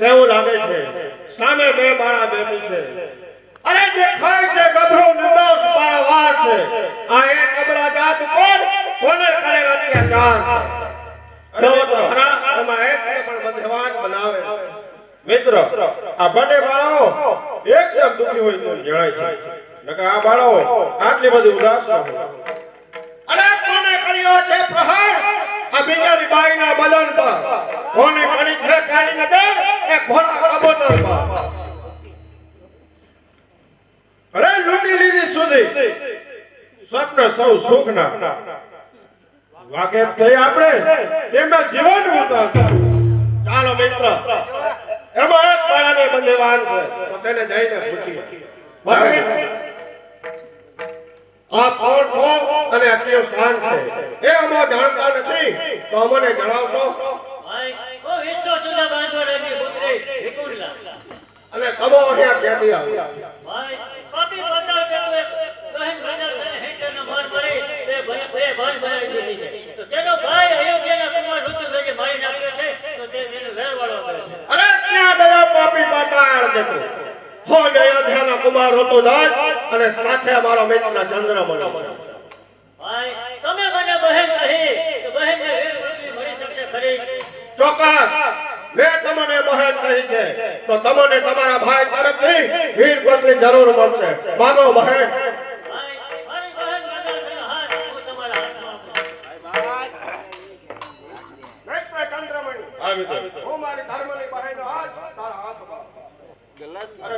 તેવું લાગે છે. સામે બે બાળા બેઠી છે. અરે દેખાય છે ગભરો નિર્દોષ પારાવાર છે. આ એક અબળા જાત પર કોને કરેલ અત્યાચાર છે. અરે તો ખરા એમાં એકને પણ બંધવાન બનાવે મિત્ર આ બંને બાળાઓ એકદમ દુઃખી હોય તો જણાય છે. નકર આ બાળાઓ આટલી બધી ઉદાસ ન હોય. અરે કોને કર્યો છે પ્રહાર? આ બીજાની બાઈના બદન પર. કોની કરી છે કાળી નજર એ ભોળા કબૂતર પર. અરે લૂંટી લીધી સુધી. સ્વપ્ન સૌ સુખના. વાકેફ થઈ આપણે, તેમના જીવન ઉતાર. ચાલો મિત્ર, એમાં એક બાળાને બંધેવાન છે. તો તેને જઈને પૂછીએ. આપ કોણ છો અને આ સ્થાન છે? એ અમે જાણતા નથી તો અમને જણાવશો. અને તમે અહીંયા ક્યાંથી આવ્યા. અરે ક્યાં ગયા પાપી પાતાળ જતો. હો અયોધ્યાના કુમાર હતો દાસ અને સાથે અમારો મિત્ર ચંદ્ર તમે મને બહેન કહી, તો બહેનને વીર મુશ્લિમ મળી શકશે ખરી? ચોક્કસ. મેં તમને બહેન કહી છે. તો તમને તમારા ભાઈ તરફથી વીરની જરૂર મળશે. માગો બહેન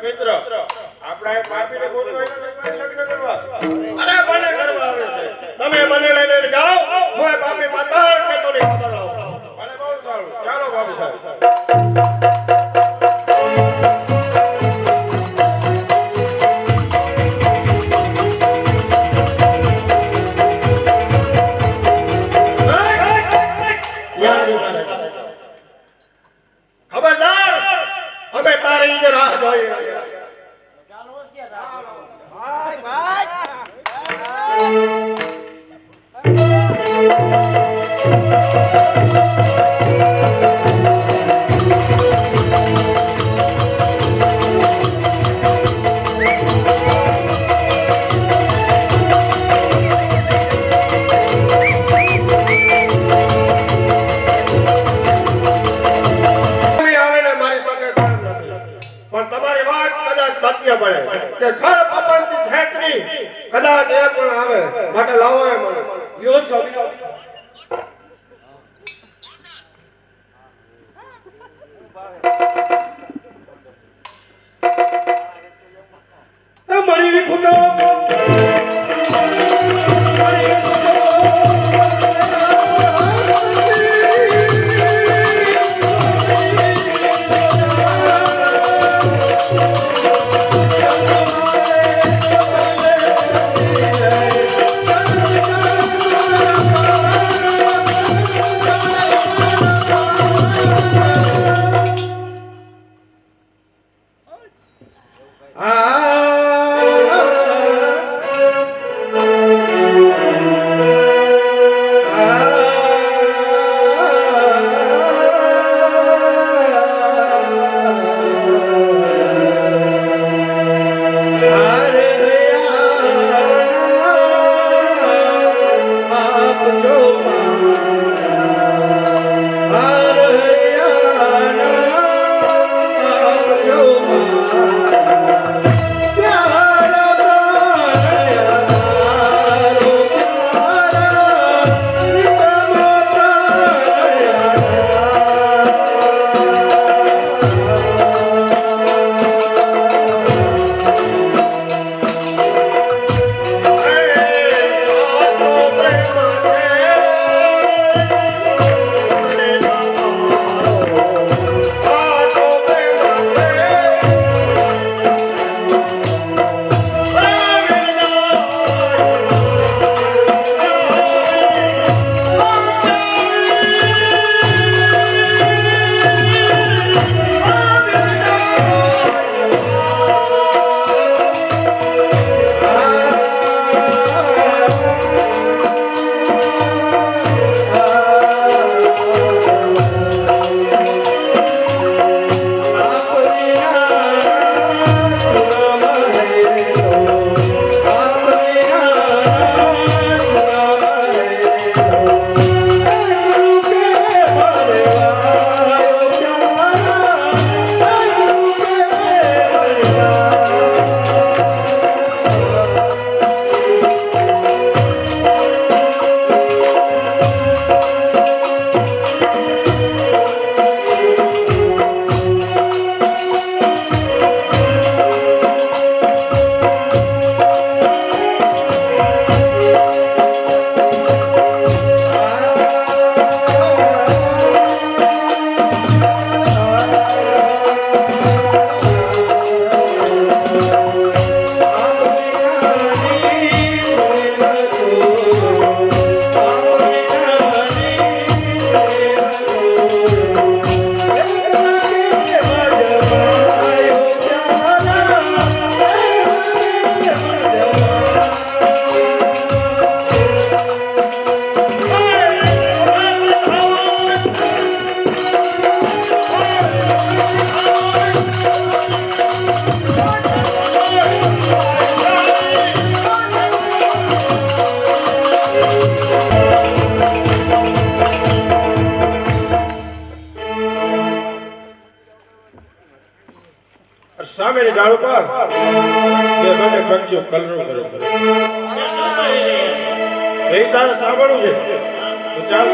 મિત્ર આપણા પાપીને ગોતવા લગ્ન કરવા. અરે ભલે કરવા આવે છે.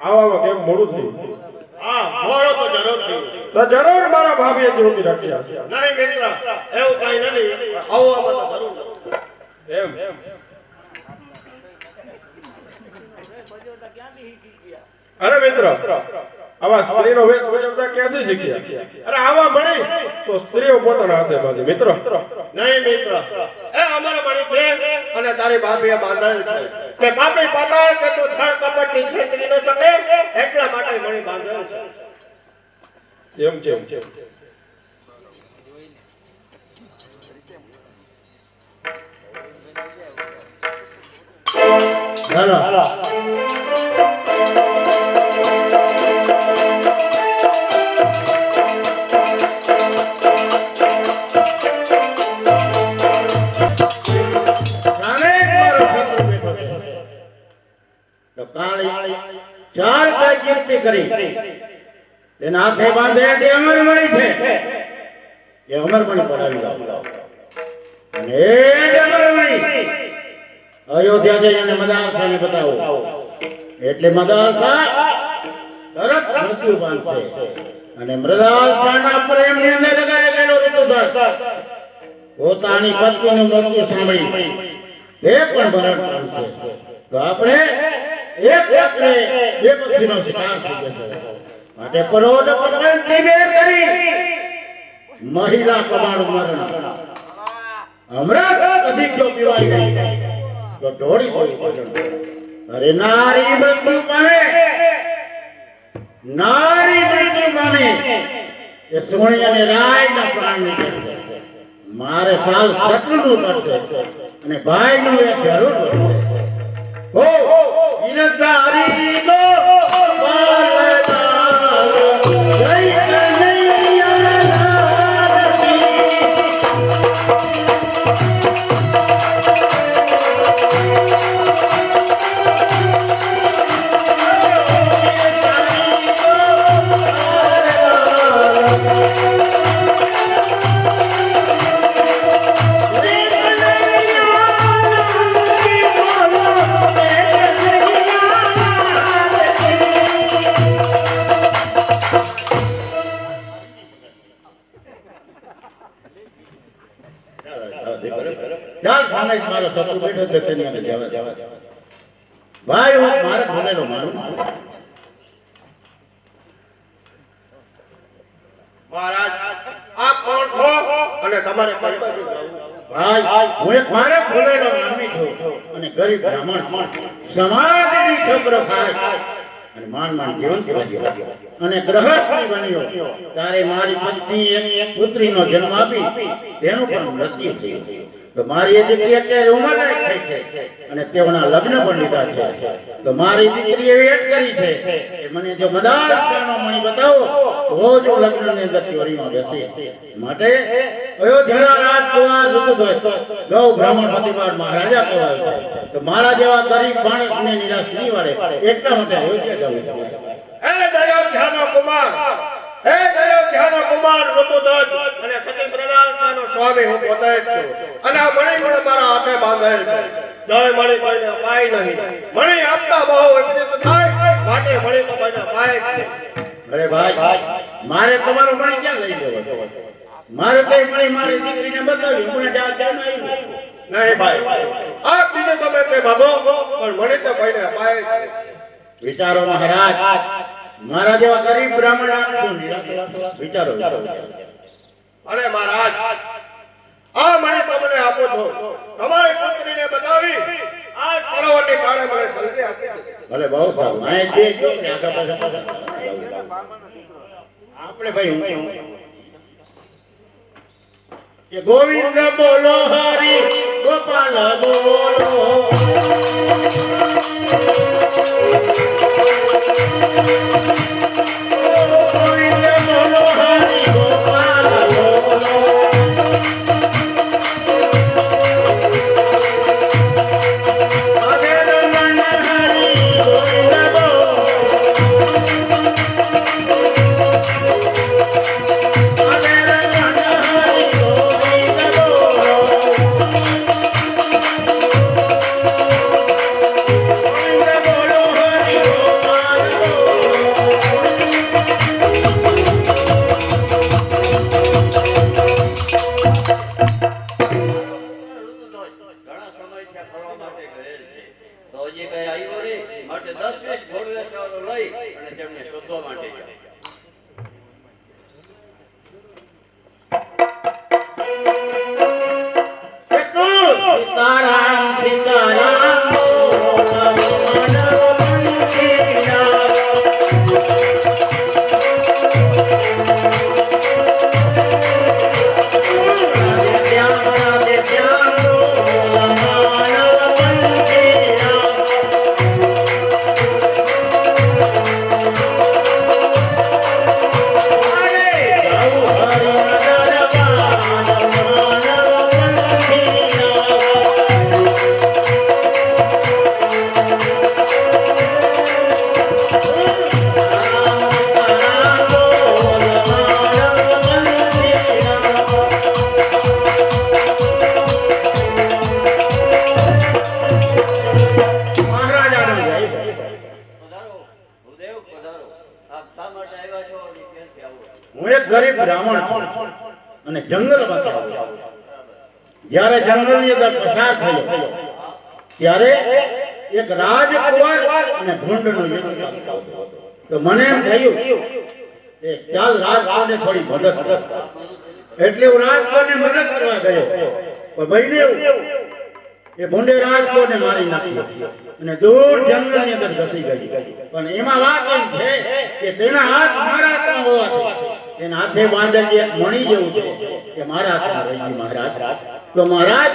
આવામાં કેમ મોડું થયું હા મોડો તો જરૂર થયું તો જરૂર મારા ભાભીએ જોડી રાખ્યા છે. નહીં મિત્ર એવું કઈ નથી. આવવામાં તો જરૂર એમ. અરે મિત્ર આવા સ્ત્રીનો વેશ પહેરતા ક્યાંથી શીખ્યા? અરે આવા મળી તો સ્ત્રીઓ પોતાના હાથે બાંધે. મિત્ર? નહીં મિત્ર. એ અમારા મણી છે અને તારી ભાભીએ બાંધાયું છે. કે બાપી પાતાળ કે તું થળ કપટની છેતરી ન શકે એટલા માટે મળી બાંધેલું છે. એમ છે એમ છે. હાલો સામે ચાર ચાર કીર્તિ કરી. એને હાથે બાંધે તે અમર મણી છે. એ અમર મણી પડાવી લાવ અને એ જ અમર મણી. અયોધ્યા જઈ અને મદાલસાને બતાવો. એટલે મદાલસા તરત મૃત્યુ પામશે. અને મૃદાલસાના પ્રેમની અંદર લગાઈ ગયેલો ઋતુધર. પોતાની પત્નીનું મૃત્યુ સાંભળી. તે પણ ભરણ પામશે. તો આપણે એક રાત્રે બે પક્ષીનો શિકાર થઈ જશે માટે પરોઢ પટવનથી બેર કરી મહિલા કમાણું મરણ. હમણાં અધિક જો પીવાય નહીં તો ઢોળી ભજન અરે નારી મૃત્યુ પામે. નારી મૃત્યુ પામે. એ સોણી અને રાયના પ્રાણ નીકળે મારે સાલ શત્રુનું કરશે. અને ભાઈનું એ જરૂર કરશે. હો ઈરધારી નો બાલનાલ ચાલ સામે મારો સતુ બેઠો છે તેને મને જવા ભાઈ હું મારે ભણેલો મારું મહારાજ આપ કોણ છો? અને તમારે ભાઈ હું એક મારે ભણેલો નામી છું અને ગરીબ બ્રાહ્મણ સમાજની છોકરો ભાઈ અને માન માન જીવન જીવ્યો અને ગ્રહસ્થી બન્યો. ત્યારે મારી પત્ની એની એક પુત્રીનો જન્મ આપી, તેનું પણ મૃત્યુ થયું. તો મારી દીકરી અત્યારે ઉંમરલાયક થઈ છે અને તેઓના લગ્ન પણ લીધા છે. તો મારી દીકરી એવી એટ કરી છે કે મને જો મદારચાનો મણી બતાવો રોજ હું લગ્નની અંદર ચોરીમાં બેસી. માટે અયોધ્યાના રાજકુમાર ઋતુધ્વજ ગૌ બ્રાહ્મણ પ્રતિપાદ મહારાજા કહેવાય તો મારા જેવા ગરીબ માણસને નિરાશ નહીં વળે એટલા માટે અયોધ્યા જવું છે. એ દયોધ્યાનો કુમાર હે દયોધ્યાનો કુમાર ઋતુધજ અને સતી પ્રદાનનો સ્વામી, હું પોતે જ છું. અને આ મણી પણ મારા હાથે બાંધેલ છે. જય મણી કોઈને પાય નહીં. મણી આપતા બહુ વિપરીત થાય. માટે મણી તો કોઈને પાય અરે ભાઈ, મારે તમારો મણી ક્યાં લઈ લેવો મારે તો મણી મારી દીકરીને બતાવી હમણાં ચાર ચાર આવી નહીં ભાઈ, આપ બીજો તમે તે ભાગો, પણ મને તો કોઈને પાય. વિચારો મહારાજ મારા જેવા ગરીબ બ્રાહ્મણ? વિચારો અરે મહારાજ આ મને તમને આપો છો. તમારી પુત્રીને બતાવી આ સરોવરની પાળે મને જલ્દી આપી ભલે બહુ સારું. આ જે જો ને આગળ પાછળ પાછળ. આપણે ભાઈ હું કે ગોવિંદ બોલો હરી ગોપાલ બોલો. પસાર થયો ત્યારે એક રાજકુમાર અને ભૂંડનો યુદ્ધ તો મને એમ થયું કે ચાલ રાજકોટને થોડી મદદ એટલે હું રાજકોટને મદદ કરવા ગયો. પણ બન્યું એવું એ ભૂંડે રાજકોટને મારી નાખ્યો. અને દૂર જંગલની અંદર ઘસી ગઈ. પણ એમાં વાત એમ છે કે તેના હાથ મારા હાથમાં હોવાથી એના હાથે એક મણી જેવું છે કે મારા હાથમાં રહી ગઈ મહારાજ. તો મહારાજ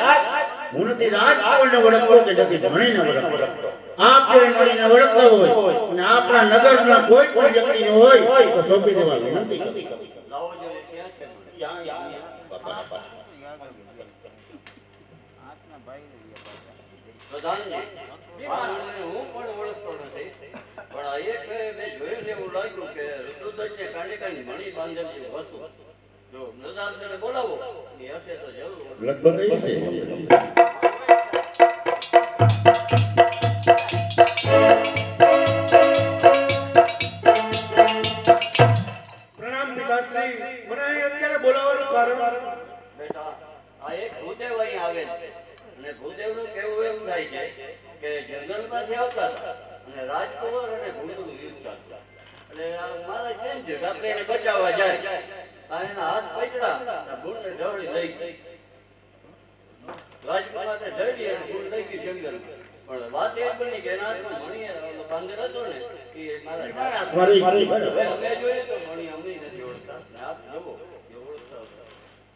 હું નથી રાજકોટને ઓળખતો કે નથી ધણીને ઓળખતો. આપણે મળીને ઓળખતા હોય અને આપણા નગરના કોઈ પણ વ્યક્તિને હોય તો સોંપી દેવા વિનંતી પણ એક મેં જોયું એવું લાગ્યું કે ઋતુધજને કાંડે કાંઈ મણી બાંધેલી હતું. બોલાવો. લગભગ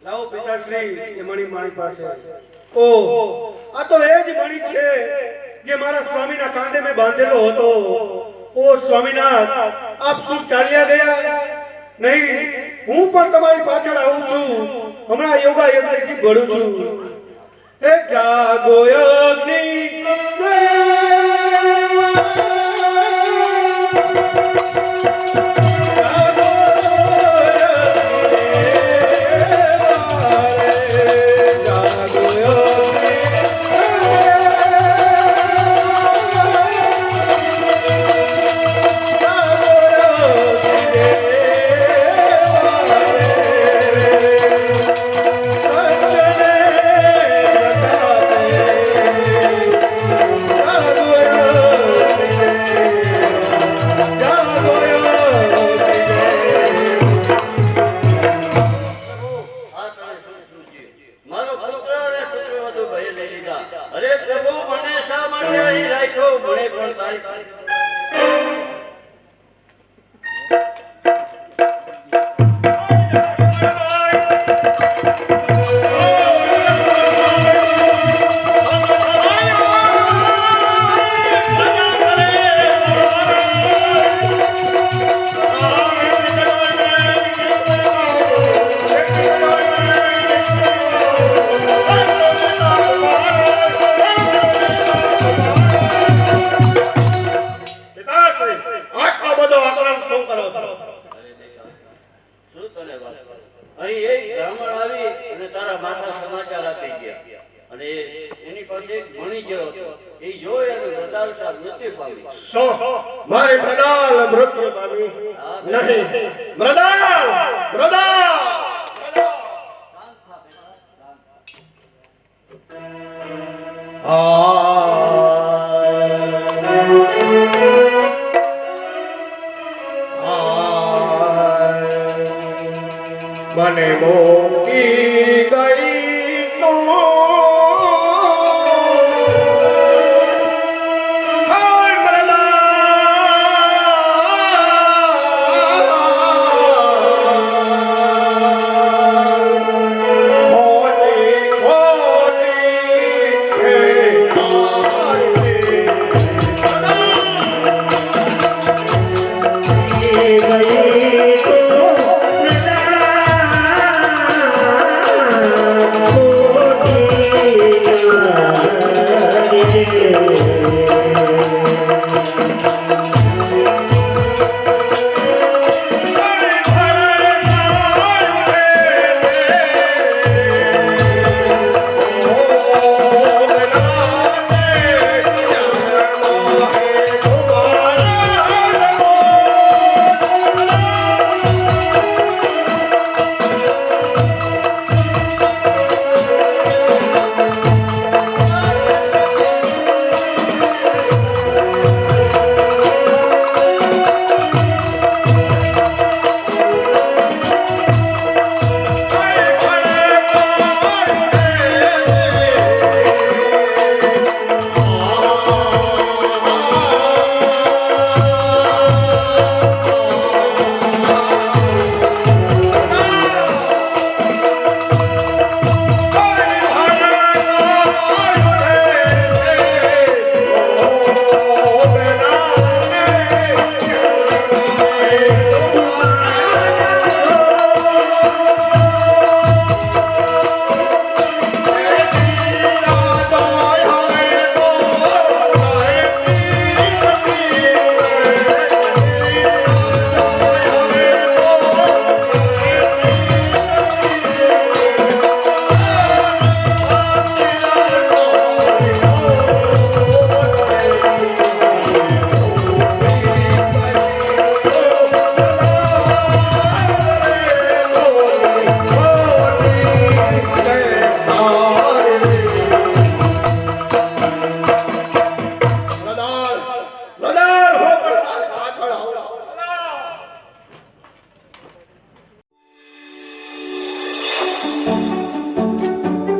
લાવો પિતાશ્રી એ મણી મારી પાસે. ઓ આ તો એ જ મણી છે જે મારા સ્વામીના કાંડે મેં બાંધેલો હતો. ઓ સ્વામીનાથ આપ શું ચાલ્યા ગયા? નહીં હું પણ તમારી પાછળ આવું છું. હમણાં યોગા યજ્ઞથી ભળું છું. એ જાગો અગ્નિ Money more.